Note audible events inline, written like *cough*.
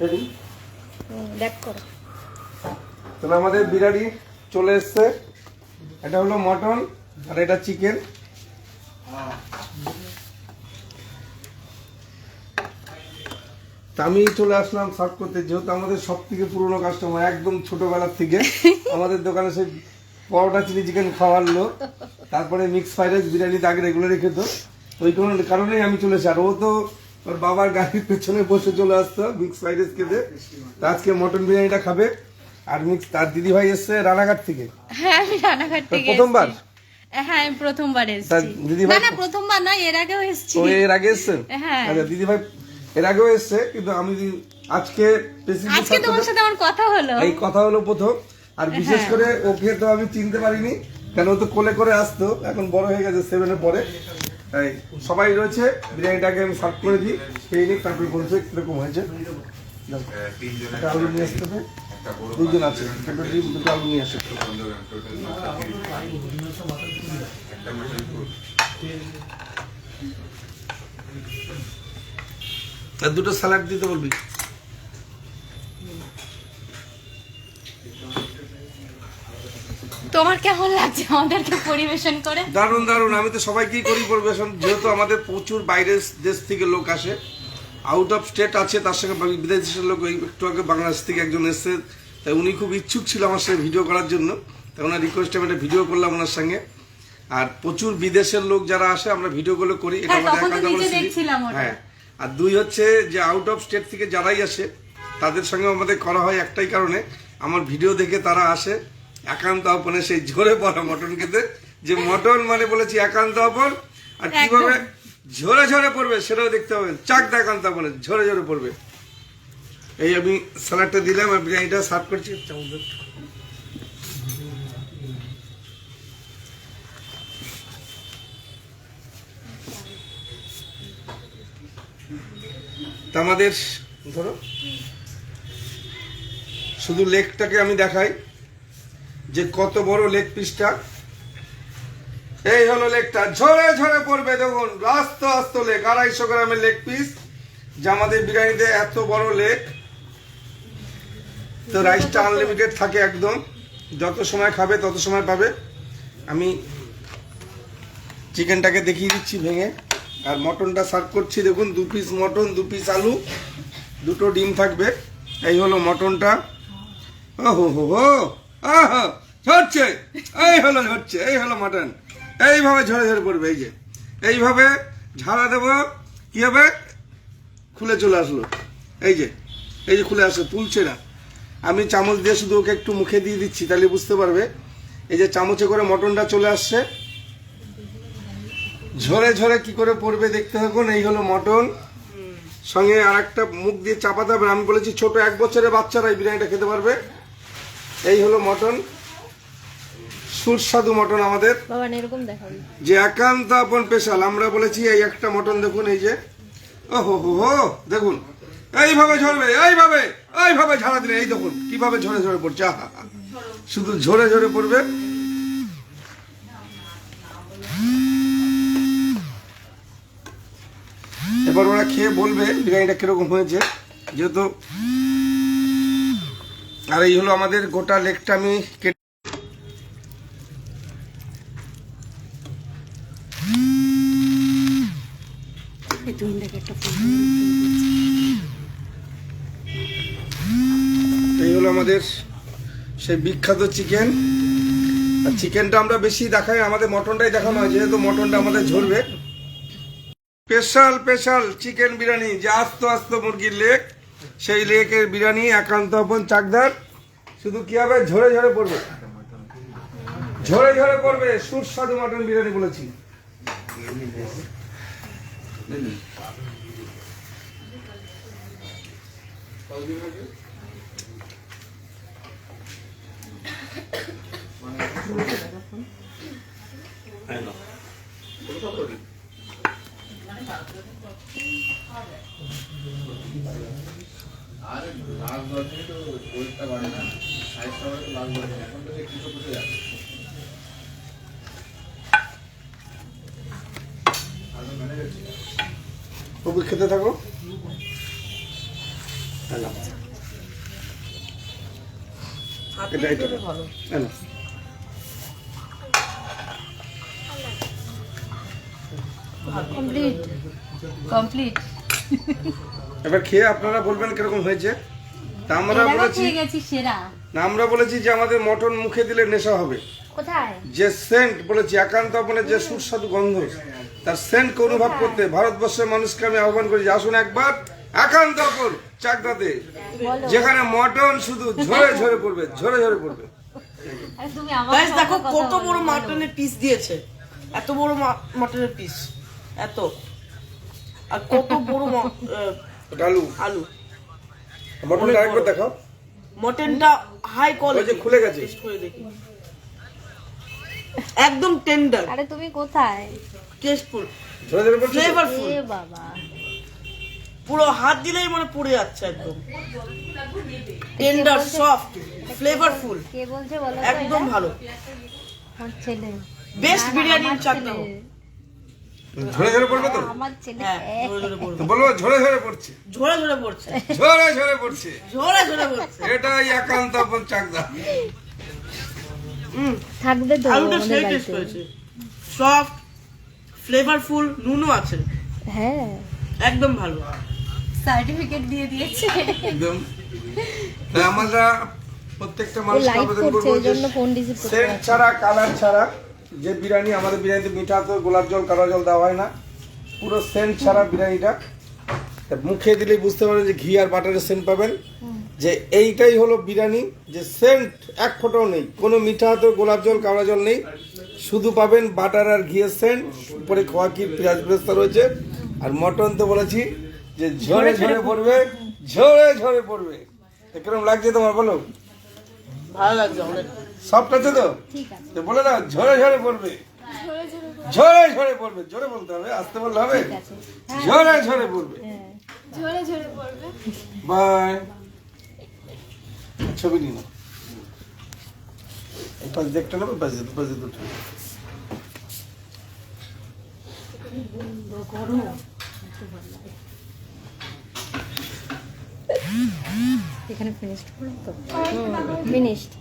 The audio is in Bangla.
রেডি দেখ করো। তাহলে আমাদের বিরিয়ানি চলে এসছে। এটা হলো মটন আর এটা চিকেন। আমি চলে আসলাম সার্ভ করতে যেহেতু আমাদের সব থেকে পুরনো কাস্টমার একদম ছোটবেলার থেকে। *laughs* আমাদের দোকানে সেই পরোটা চিলি চিকেন খাওয়ার লোক। তারপরে মিক্স ফ্রাইড রাইস বিরিয়ানি আগে রেগুলারই খেত ওই কোনো কারণেই আমি চলে এসেছি। আর ও তো ওর বাবার গাড়ির পেছনে বসে চলে আসতো মিক্স ফ্রাইড রাইস খেতে। আজকে মটন বিরিয়ানিটা খাবে। আর মিক্স তার দিদি ভাই এসছে রানাঘাট থেকে। হ্যাঁ আমি রানাঘাট থেকে প্রথমবার? হ্যাঁ আমি প্রথমবার এসেছি। দিদিভাই- না না প্রথমবার না এর আগেও এসেছি। ও এর আগে এসছে? হ্যাঁ। আচ্ছা দিদি ভাই এর আগেও এসছে কিন্তু আমি আজকে আজকে তোমার সাথে আমার কথা হলো। এই কথা হলো প্রথম। আর বিশেষ হ্যাঁ। করে ওকে তো আমি চিনতে পারিনি কেন ও তো কোলে করে আসতো এখন বড় হয়ে গেছে সেভেনের পরে। সবাই রয়েছে বিরিয়ানিটাকে আমি সার্ভ করে দিই। খেয়ে নিই তারপরে বলছে কীরকম হয়েছে। নিয়ে আসতে হবে। দুজন আছে দুটো আলু নিয়ে আসে। দুটো স্যালাড দিতে বলবি? তোমার কেমন লাগছে? আমাদেরকে পরিবেশন করে? দারুণ দারুণ। আমি তো সবাইকেই করি পরিবেশন। যেহেতু আমাদের প্রচুর বাইরের দেশ থেকে লোক আসে আউট অফ স্টেট আছে তার সঙ্গে বিদেশের লোক একটু আগে বাংলাদেশ থেকে একজন এসছে। তাই উনি খুব ইচ্ছুক ছিল আমার সাথে ভিডিও করার জন্য। তাই ওনার রিকোয়েস্টে আমি একটা ভিডিও করলাম ওনার সঙ্গে। আর প্রচুর বিদেশের লোক যারা আসে আমরা ভিডিওগুলো করি। এটা হ্যাঁ, আমাদের। হ্যাঁ। আর দুই হচ্ছে যে আউট অফ স্টেট থেকে যারাই আসে তাদের সঙ্গে আমাদের করা হয় একটাই কারণে। আমার ভিডিও দেখে তারা আসে। একান্ত আপনে সেই ঝরে পড়া মটন খেতে। যে মটন মানে বলেছি একান্ত আপন আর কীভাবে ঝরে ঝরে পড়বে সেটাও দেখতে হবে চাক দা একান্ত আপনে ঝরে ঝরে পড়বে। এই আমি স্যালাডটা দিলাম আর বিরিয়ানিটা সার্ভ করছি। আমাদের ধরো। শুধু লেকটাকে আমি দেখাই। যে কত বড় লেগ পিসটা এই হলো লেগটা ঝরে ঝরে পড়বে দেখুন, আস্ত আস্ত লেগ আড়াইশো গ্রামের লেগ পিস যে আমাদের বিরিয়ানিতে এত বড় লেগ তো রাইসটা আনলিমিটেড থাকে একদম। যত সময় খাবে, তত সময় পাবে। আমি চিকেনটাকে দেখিয়ে দিচ্ছি ভেঙে। আর মটনটা সার্ভ করছি, দেখুন, দু পিস মটন, দু পিস আলু, দুটো ডিম থাকবে। এই হলো মটনটা। ও হো হো হো। আহা, ঝরছে। এই হলো ঝরছে এই হলো মটন এইভাবে ঝরে ঝরে পড়বে এই যে। এইভাবে ঝাড়া দেবো কি হবে? খুলে চলে আসলো। এই যে এই যে খুলে আসলো তুলছে না। আমি চামচ দিয়ে শুধু ওকে একটু মুখে দিয়ে দিচ্ছি তাহলে বুঝতে পারবে। এই যে চামচে করে মটনটা চলে আসছে। ঝরে ঝরে কি করে পড়বে দেখতে থাকুন এই হলো মটন সঙ্গে আর একটা মুখ দিয়ে চাপাতে হবে আমি বলেছি ছোট এক বছরের বাচ্চারা এই বিরিয়ানিটা খেতে পারবে। এই হলো মটন। সুস্বাদু মটন আমাদের। এরকম দেখাবি যে একান্ত আপন স্পেশাল আমরা বলেছি এই একটা মটন দেখুন এই যে। ও হো হো দেখুন। এইভাবে ঝরবে এইভাবে এইভাবে ঝাড়া দিলে এই দেখুন কীভাবে ঝরে ঝরে পড়ছে। শুধু ঝরে ঝরে পড়বে। এবার ওরা খেয়ে বলবে বিরিয়ানিটা কীরকম হয়েছে। যেহেতু আর এই হলো আমাদের গোটা লেকটা আমি কেটে এই হলো আমাদের সেই বিখ্যাত চিকেন। আর চিকেনটা আমরা বেশি দেখাই আমাদের মটনটাই দেখানো হয় যেহেতু মটনটা আমাদের ঝরবে। স্পেশাল স্পেশাল চিকেন বিরিয়ানি যে আস্ত আস্ত মুরগির লেগ সেই লেকের বিরিয়ানি, একান্ত আপন চাকদার। শুধু কি হবে? ঝরে ঝরে পড়বে। ঝরে ঝরে পড়বে। সুস্বাদু মটন বিরিয়ানি বলেছি। আর লাল গরমে তো ওয়েটটা বাড়ে না সাইজটা বাড়ে তো এখন তো খেতে থাকো। হাতে এটা, এটা। ভালো। এই নাও। এবার খেয়ে আপনারা বলবেন কীরকম হয়েছে? তা আমরা বলেছি সেরা। না আমরা বলেছি যে আমাদের মটন মুখে দিলে নেশা হবে। কোথায়? যে সেন্ট বলেছি একান্ত মানে যে সুস্বাদু গন্ধ তার সেন্টকে অনুভব করতে ভারতবর্ষের মানুষকে আমি আহ্বান করি যে আসুন একবার একান্ত অপর চাকদাতে যেখানে মটন শুধু ঝরে ঝরে পড়বে ঝরে ঝরে পড়বে। দেখো কত বড়। মাটনের পিস দিয়েছে। এত বড় মাটনের পিস এত। আর কত বড় আলু আলু মটনটা আরেকবার দেখাও। মটনটা হাই ওই কোয়ালিটি যে খুলে গেছে। দেখি। একদম টেন্ডার আরে তুমি কোথায়? টেস্টফুল পড়ছে তো? ফ্লেভারফুল এ বাবা। পুরো হাত দিলেই মানে পড়ে যাচ্ছে একদম। টেন্ডার সফট ফ্লেভারফুল কে বলছে বলো একদম ভালো। আমার ছেলে। বেস্ট বিরিয়ানি ছেলে। ঝরে ঝরে পড়বে তো? আমার ছেলে। হ্যাঁ তো বলব ঝরে ঝরে পড়ছে। ঝরে ঝরে পড়ছে। ঝরে ঝরে পড়ছে। ঝরে ঝরে পড়ছে। এটাই একান্ত আপন চাকদা। থাকবে তো আলুটা সেই টেস্ট হয়েছে সফট ফ্লেভারফুল নুনও আছে। হ্যাঁ। একদম ভালো। সার্টিফিকেট দিয়ে দিয়েছে। একদম। তাই আমরা প্রত্যেকটা ও মানুষ আবেদন করব যে সেন্ট ছাড়া কালার ছাড়া যে বিরিয়ানি আমাদের বিরিয়ানিতে মিঠা তো গোলাপ জল কালো জল দেওয়া হয় না। পুরো সেন্ট ছাড়া বিরিয়ানিটা। মুখে দিলেই বুঝতে পারবেন যে ঘি আর বাটারের সেন্ট পাবেন। যে এইটাই হলো বিরিয়ানি যে সেন্ট এক ফোঁটাও নেই। কোনো মিঠা তো গোলাপ জল কালো জল নেই। শুধু পাবেন বাটার আর ঘিয়ের সেন্ট উপরে খোয়া কি পেঁয়াজ বেস্তা রয়েছে। আর মটন তো বলেছি যে ঝরে ঝরে পড়বে ঝরে ঝরে পড়বে। তো কীরকম লাগছে তোমার বলো? ভালো লাগছে অনেক। সফট আছে তো? ঠিক আছে। তো বলে না ঝরে ঝরে পড়বে। ঝরে ঝরে পড়বে জোরে বলতে হবে আসতে বললে হবে? হ্যাঁ। ঝরে ঝরে পড়বে। হ্যাঁ। বাই। ছবি নিন পাশে দেখতে নেবে পাশে পাশে দুটো এখানে ফিনিশড করো তো? ফিনিশড।